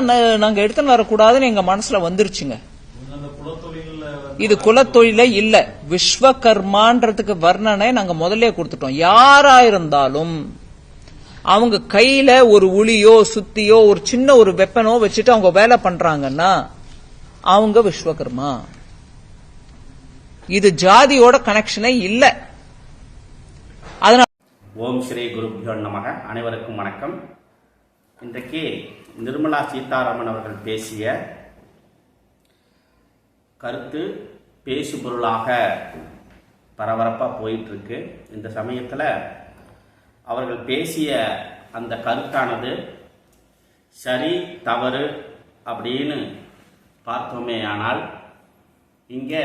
நாங்க எடுத்துன்னு வரக்கூடாதுன்னு எங்க மனசுல வந்துருச்சுங்க. இது குலத்தொழில இல்ல. விஸ்வகர்மான்றதுக்கு வர்ணனை நாங்க முதல்ல கொடுத்துட்டோம். யாரா இருந்தாலும் அவங்க கையில ஒரு உளியோ சுத்தியோ ஒரு சின்ன ஒரு வெப்பனோ வச்சுட்டு அவங்க வேலை பண்றாங்கன்னா அவங்க விஸ்வகர்மா. இது ஜாதியோட கனெக்ஷனே இல்ல. அதனால ஓம் ஸ்ரீ குரு நமக. அனைவருக்கும் வணக்கம். இன்றைக்கு நிர்மலா சீதாராமன் அவர்கள் பேசிய கருத்து பேசு பொருளாக பரபரப்பாக போயிட்டு இருக்கு இந்த சமயத்தில் அவர்கள் பேசிய அந்த கருத்தானது சரி தவறு அப்படின்னு பார்த்தோமே ஆனால் இங்கே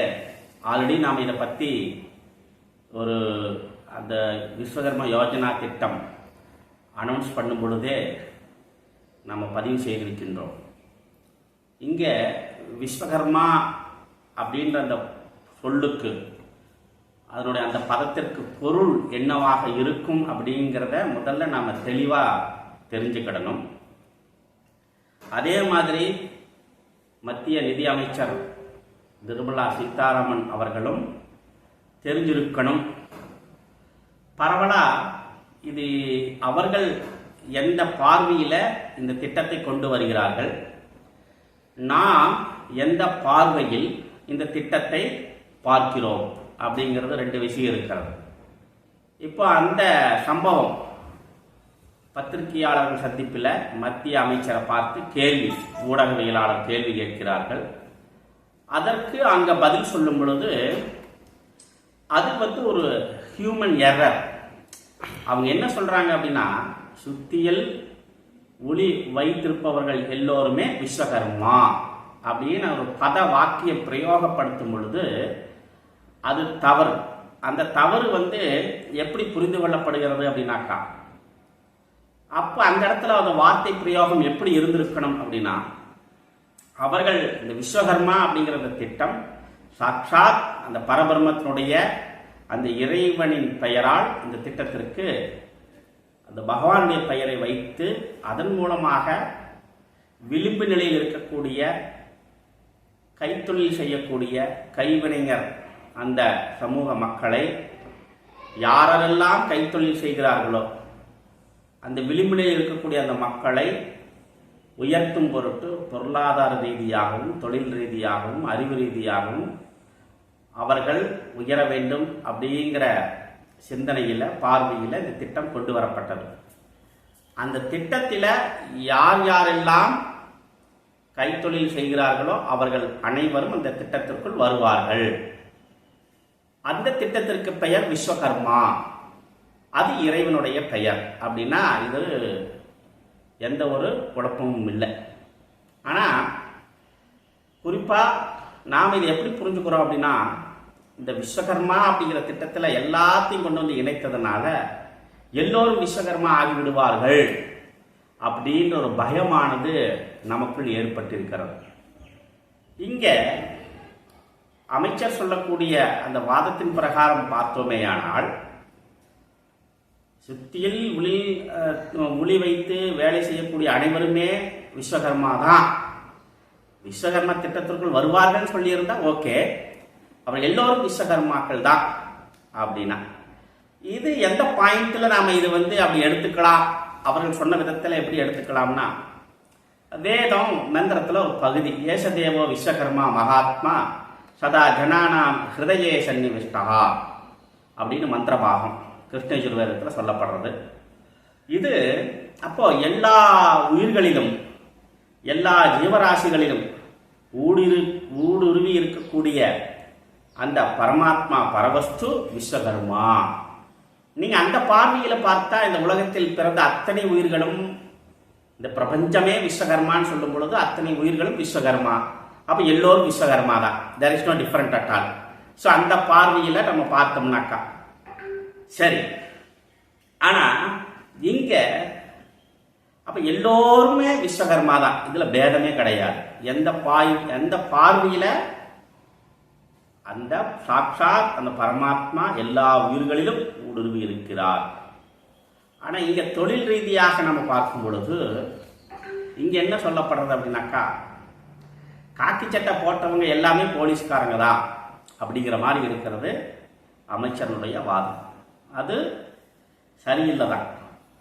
ஆல்ரெடி நாம் இதை பற்றி ஒரு அந்த விஸ்வகர்ம யோஜனா திட்டம் அனௌன்ஸ் பண்ணும் பொழுதே நம்ம பதிவு செய்திருக்கின்றோம். இங்கே விஸ்வகர்மா அப்படின்ற அந்த சொல்லுக்கு அதனுடைய அந்த பதத்திற்கு பொருள் என்னவாக இருக்கும் அப்படிங்கிறத முதல்ல நாம் தெளிவாக தெரிஞ்சுக்கிடணும். அதே மாதிரி மத்திய நிதி அமைச்சர் நிர்மலா சீதாராமன் அவர்களும் தெரிஞ்சிருக்கணும். பரவலாக இது அவர்கள் எந்த பார்வையில் இந்த திட்டத்தை கொண்டு வருகிறார்கள்? நாம் எந்த பார்வையில் இந்த திட்டத்தை பார்க்கிறோம்? அப்படிங்கிறது ரெண்டு விஷயம் இருக்கிறது. இப்போ அந்த சம்பவம் பத்திரிகையாளர்கள் சந்திப்பில் மத்திய அமைச்சரை பார்த்து கேள்வி ஊடகவியலாளர் கேள்வி கேட்கிறார்கள். அதற்கு அங்கே பதில் சொல்லும் பொழுது அது வந்து ஒரு ஹியூமன் எரர் அவங்க என்ன சொல்கிறாங்க அப்படின்னா சுத்தியல் ஒளி வைத்திருப்பவர்கள் எல்லோருமே விஸ்வகர்மா. அப்படின்னு ஒரு பத வாக்கியம் பிரயோகப்படுத்தும் பொழுது அது தவறு. அந்த தவறு வந்து எப்படி புரிந்து கொள்ளப்படுகிறது அப்படின்னாக்கா அப்போ அந்த இடத்துல அந்த வார்த்தை பிரயோகம் எப்படி இருந்திருக்கணும் அப்படின்னா அவர்கள் இந்த விஸ்வகர்மா அப்படிங்கிற அந்த திட்டம் சாட்சாத் அந்த பரபரமத்தினுடைய அந்த இறைவனின் பெயரால் இந்த திட்டத்திற்கு அந்த பகவானுடைய பெயரை வைத்து அதன் மூலமாக விளிம்பு நிலையில் இருக்கக்கூடிய கைத்தொழில் செய்யக்கூடிய கைவினைஞர் அந்த சமூக மக்களை யாரெல்லாம் கைத்தொழில் செய்கிறார்களோ அந்த விளிம்பு நிலையில் இருக்கக்கூடிய அந்த மக்களை உயர்த்தும் பொருட்டு பொருளாதார ரீதியாகவும் தொழில் ரீதியாகவும் அறிவு ரீதியாகவும் அவர்கள் உயர வேண்டும் அப்படிங்கிற சிந்தனையில் பார்வையில் இந்த திட்டம் கொண்டு வரப்பட்டது. அந்த திட்டத்தில் யார் யாரெல்லாம் கைத்தொழில் செய்கிறார்களோ அவர்கள் அனைவரும் அந்த திட்டத்திற்குள் வருவார்கள். அந்த திட்டத்திற்கு பெயர் விஸ்வகர்மா. அது இறைவனுடைய பெயர். அப்படின்னா இது எந்த ஒரு குழப்பமும் இல்லை. ஆனால் குறிப்பாக நாம் இதை எப்படி புரிஞ்சுக்கிறோம் அப்படின்னா இந்த விஸ்வகர்மா அப்படிங்கிற திட்டத்தில் எல்லாத்தையும் கொண்டு வந்து இணைத்ததுனால எல்லோரும் விஸ்வகர்மா ஆகிவிடுவார்கள் அப்படின்ற ஒரு பயமானது நமக்குள் ஏற்பட்டிருக்கிறது. இங்கே அமைச்சர் சொல்லக்கூடிய அந்த வாதத்தின் பிரகாரம் பார்த்தோமேயானால் சுத்தியில் உளி உளி வைத்து வேலை செய்யக்கூடிய அனைவருமே விஸ்வகர்மா தான். விஸ்வகர்மா திட்டத்திற்குள் வருவார்கள் சொல்லியிருந்தா ஓகே. அவர் எல்லோரும் விஸ்வகர்மாக்கள் தான் அப்படின்னா. இது எந்த பாயிண்ட்ல நாம இது வந்து அப்படி எடுத்துக்கலாம்? அவர்கள் சொன்ன விதத்துல எப்படி எடுத்துக்கலாம்னா வேதம் மந்திரத்துல ஒரு பகுதி. ஏசதேவோ விஸ்வகர்மா மகாத்மா சதா ஜனானாம் ஹிருதயே சன்னிவிஷ்டா அப்படின்னு மந்திரபாகம் கிருஷ்ணயஜுர்வேதத்தில் சொல்லப்படுறது. இது அப்போ எல்லா உயிர்களிலும் எல்லா ஜீவராசிகளிலும் ஊடுரு ஊடுருவி இருக்கக்கூடிய அந்த பரமாத்மா பரவஸ்து விஸ்வகர்மா. நீங்க அந்த பார்வையில பார்த்தா இந்த உலகத்தில் பிறந்த அத்தனை உயிர்களும் இந்த பிரபஞ்சமே விஸ்வகர்மான்னு சொல்லும் பொழுது அத்தனை உயிர்களும் விஸ்வகர்மா. அப்ப எல்லோரும் விஸ்வகர்மா தான். There is no different at all so அந்த பார்வையில நம்ம பார்த்தோம்னாக்கா. சரி. ஆனா இங்க அப்ப எல்லோருமே விஸ்வகர்மா தான். இதுல பேதமே கிடையாது. எந்த பாய் எந்த பார்வையில அந்த சாட்சாத் அந்த பரமாத்மா எல்லா உயிர்களிலும் ஊடுருவி இருக்கிறார் ஆனால் இங்கே தொழில் ரீதியாக நம்ம பார்க்கும் பொழுது இங்கே என்ன சொல்லப்படுறது அப்படின்னாக்கா காக்கி சட்டை போட்டவங்க எல்லாமே போலீஸ்காரங்க தான் அப்படிங்கிற மாதிரி இருக்கிறது அமைச்சருடைய வாதம். அது சரியில்லை தான்.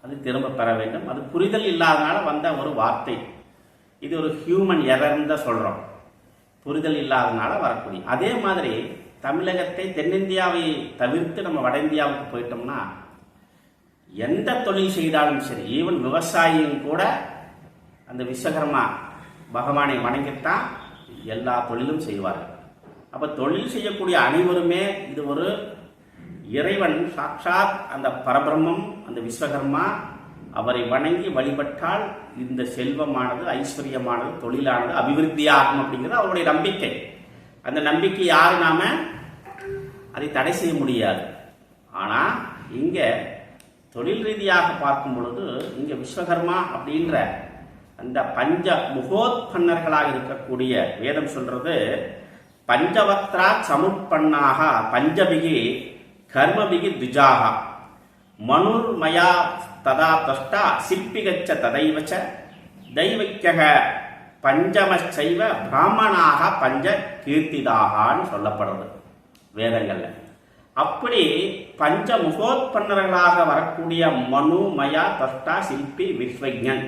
அது திரும்ப பெற வேண்டும். அது புரிதல் இல்லாதனால வந்த ஒரு வார்த்தை. இது ஒரு ஹியூமன் எரர்ன்னு தான் சொல்கிறோம் புரிதல் இல்லாதனால வரக்கூடிய. அதே மாதிரி தமிழகத்தை தென்னிந்தியாவை தவிர்த்து நம்ம வட இந்தியாவுக்கு போயிட்டோம்னா எந்த தொழில் செய்தாலும் சரி ஈவன் விவசாயியும் கூட அந்த விஸ்வகர்மா பகவானை வணங்கித்தான் எல்லா தொழிலும் செய்வார்கள். அப்போ தொழில் செய்யக்கூடிய அனைவருமே இது ஒரு இறைவன் சாட்சாத் அந்த பரபிரம்மம் அந்த விஸ்வகர்மா அவரை வணங்கி வழிபட்டால் இந்த செல்வமானது ஐஸ்வர்யமானது தொழிலானது அபிவிருத்தியாகும் அப்படிங்கிறது அவருடைய நம்பிக்கை. அந்த நம்பிக்கை யாரு நாம? அதை தடை செய்ய முடியாது. ஆனா இங்க தொழில் ரீதியாக பார்க்கும் பொழுது இங்க விஸ்வகர்மா அப்படின்ற அந்த பஞ்ச முகோத்பன்னர்களாக இருக்கக்கூடிய வேதம் சொல்றது பஞ்சவத்ரா சமுட்பன்னாக பஞ்சபிகி கர்மபிகி துஜாகா. மனுர்மயா ததா தஷ்டா சிற்பிகச்ச ததைவச்ச. தெய்வக்கியக பஞ்சமச்சைவ பிராமணாக பஞ்ச கீர்த்திதாகான்னு சொல்லப்படுறது வேதங்கள்ல. அப்படி பஞ்ச முகோத்பன்னர்களாக வரக்கூடிய மனு மயா தஷ்டா சிற்பி விஸ்வஜன்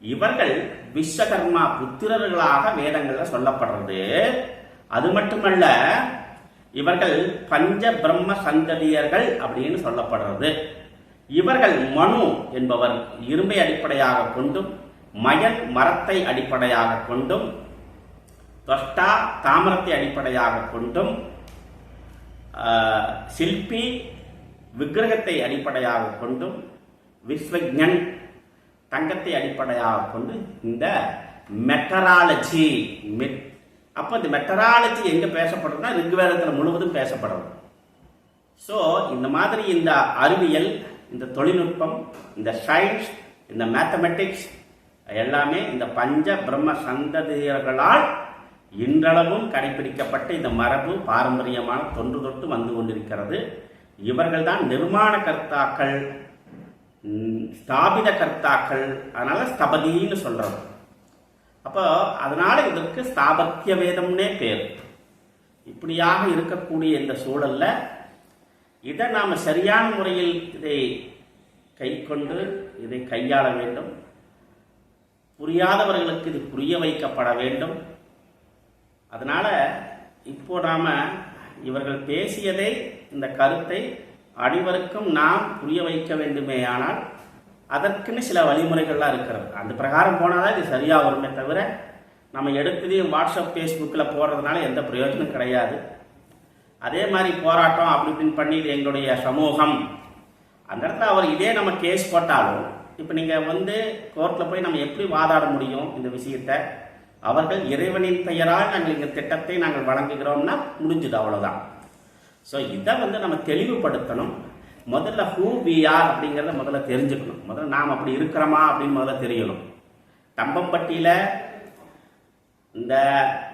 இவர்கள் விஸ்வகர்மா புத்திரர்களாக வேதங்கள்ல சொல்லப்படுறது. அது மட்டுமல்ல இவர்கள் பஞ்ச பிரம்ம சந்ததியர்கள் அப்படின்னு சொல்லப்படுறது. இவர்கள் மனு என்பவர் இரும்பை அடிப்படையாக கொண்டும் மயன் மரத்தை அடிப்படையாக கொண்டும் தொஷ்டா தாமரத்தை அடிப்படையாக கொண்டும் சில்பி விக்கிரகத்தை அடிப்படையாக கொண்டும் விஸ்வஜன் தங்கத்தை அடிப்படையாக கொண்டு இந்த மெட்டராலஜி அப்போ இந்த மெட்டராலஜி எங்கே பேசப்படுறதுன்னா ரிக்வேதத்தில் முழுவதும் பேசப்படுறது ஸோ இந்த மாதிரி இந்த அறிவியல் இந்த தொழில்நுட்பம் இந்த சயின்ஸ் இந்த மேத்தமெட்டிக்ஸ் எல்லாமே இந்த பஞ்ச பிரம்ம சந்ததியர்களால் இன்றளவும் கடைபிடிக்கப்பட்ட இந்த மரபு பாரம்பரியமான தொன்று தொட்டு வந்து கொண்டிருக்கிறது. இவர்கள் தான் நிர்மாண கர்த்தாக்கள் ஸ்தாபித கர்த்தாக்கள் அதனால ஸ்தபதின்னு சொல்றது அப்போ அதனால இதற்கு ஸ்தாபத்திய வேதம்னே பேர். இப்படியாக இருக்கக்கூடிய இந்த சூழல்ல இதை நாம் சரியான முறையில் இதை கை கொண்டு இதை கையாள வேண்டும். புரியாதவர்களுக்கு இது புரிய வைக்கப்பட வேண்டும். அதனால் இப்போ நாம் இவர்கள் பேசியதை இந்த கருத்தை அனைவருக்கும் நாம் புரிய வைக்க வேண்டுமே ஆனால் அதற்குன்னு சில வழிமுறைகள்லாம் இருக்கிறது. அந்த பிரகாரம் போனாதான் இது சரியாக வருமே தவிர நம்ம எடுத்ததையும் வாட்ஸ்அப் ஃபேஸ்புக்கில் போடுறதுனால எந்த பிரயோஜனம் கிடையாது. அதே மாதிரி போராட்டம் அப்படி இப்படின்னு பண்ணி இது எங்களுடைய சமூகம். அந்த இடத்துல அவர் இதே நம்ம கேஸ் போட்டாலும் இப்போ நீங்கள் வந்து கோர்ட்டில் போய் நம்ம எப்படி வாதாட முடியும் இந்த விஷயத்தை? அவர்கள் இறைவனின் பெயரால் நாங்கள் இந்த திட்டத்தை நாங்கள் வழங்குகிறோம்னா முடிஞ்சுது அவ்வளோதான் ஸோ இதை வந்து நம்ம தெளிவுபடுத்தணும். முதல்ல ஹூ வி ஆர் அப்படிங்கிறத முதல்ல தெரிஞ்சுக்கணும். முதல்ல நாம் அப்படி இருக்கிறோமா அப்படின்னு முதல்ல தெரியணும். தம்பம்பட்டியில் இந்த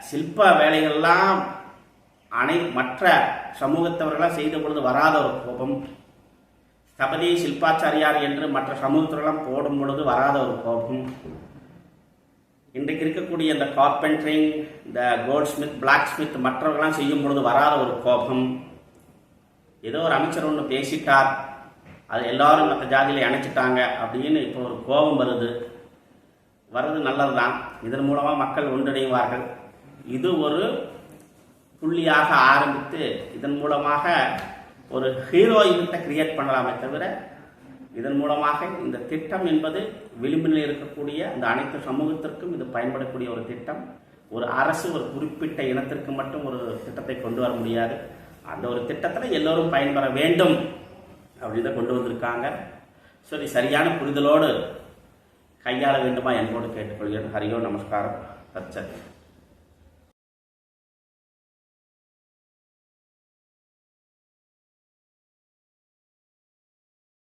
சிற்ப வேலைகள்லாம் அனை மற்ற சமூகத்தவர்களாம் செய்த பொழுது வராத ஒரு கோபம். ஸ்தபதி சில்பாச்சாரியார் என்று மற்ற சமூகத்தினரெல்லாம் போடும் பொழுது வராத ஒரு கோபம். இன்றைக்கு இருக்கக்கூடிய இந்த கார்பென்ட்ரிங் இந்த கோல்ட் ஸ்மித் பிளாக் ஸ்மித் மற்றவர்களாம் செய்யும் பொழுது வராத ஒரு கோபம். ஏதோ ஒரு அமைச்சர் ஒன்று பேசிட்டார். அது எல்லாரும் மற்ற ஜாதியில இணைச்சிட்டாங்க அப்படின்னு இப்போ ஒரு கோபம் வருது. வர்றது நல்லதுதான். இதன் மூலமாக மக்கள் ஒன்றிணைவார்கள். இது ஒரு புள்ளியாக ஆரம்பித்து இதன் மூலமாக ஒரு ஹீரோ யூனிட்டை கிரியேட் பண்ணலாமே தவிர இதன் மூலமாக இந்த திட்டம் என்பது விளிம்பில் இருக்கக்கூடிய அந்த அனைத்து சமூகத்திற்கும் இது பயன்படக்கூடிய ஒரு திட்டம். ஒரு அரசு ஒரு குறிப்பிட்ட இனத்திற்கு மட்டும் ஒரு திட்டத்தை கொண்டு வர முடியாது. அந்த ஒரு திட்டத்தில் எல்லோரும் பயன்பெற வேண்டும் அப்படின்னு கொண்டு வந்திருக்காங்க. ஸோ இது சரியான புரிதலோடு கையாள வேண்டுமா என்போடு கேட்டுக்கொள்கிறேன். ஹரியோ நமஸ்காரம். தச்சத்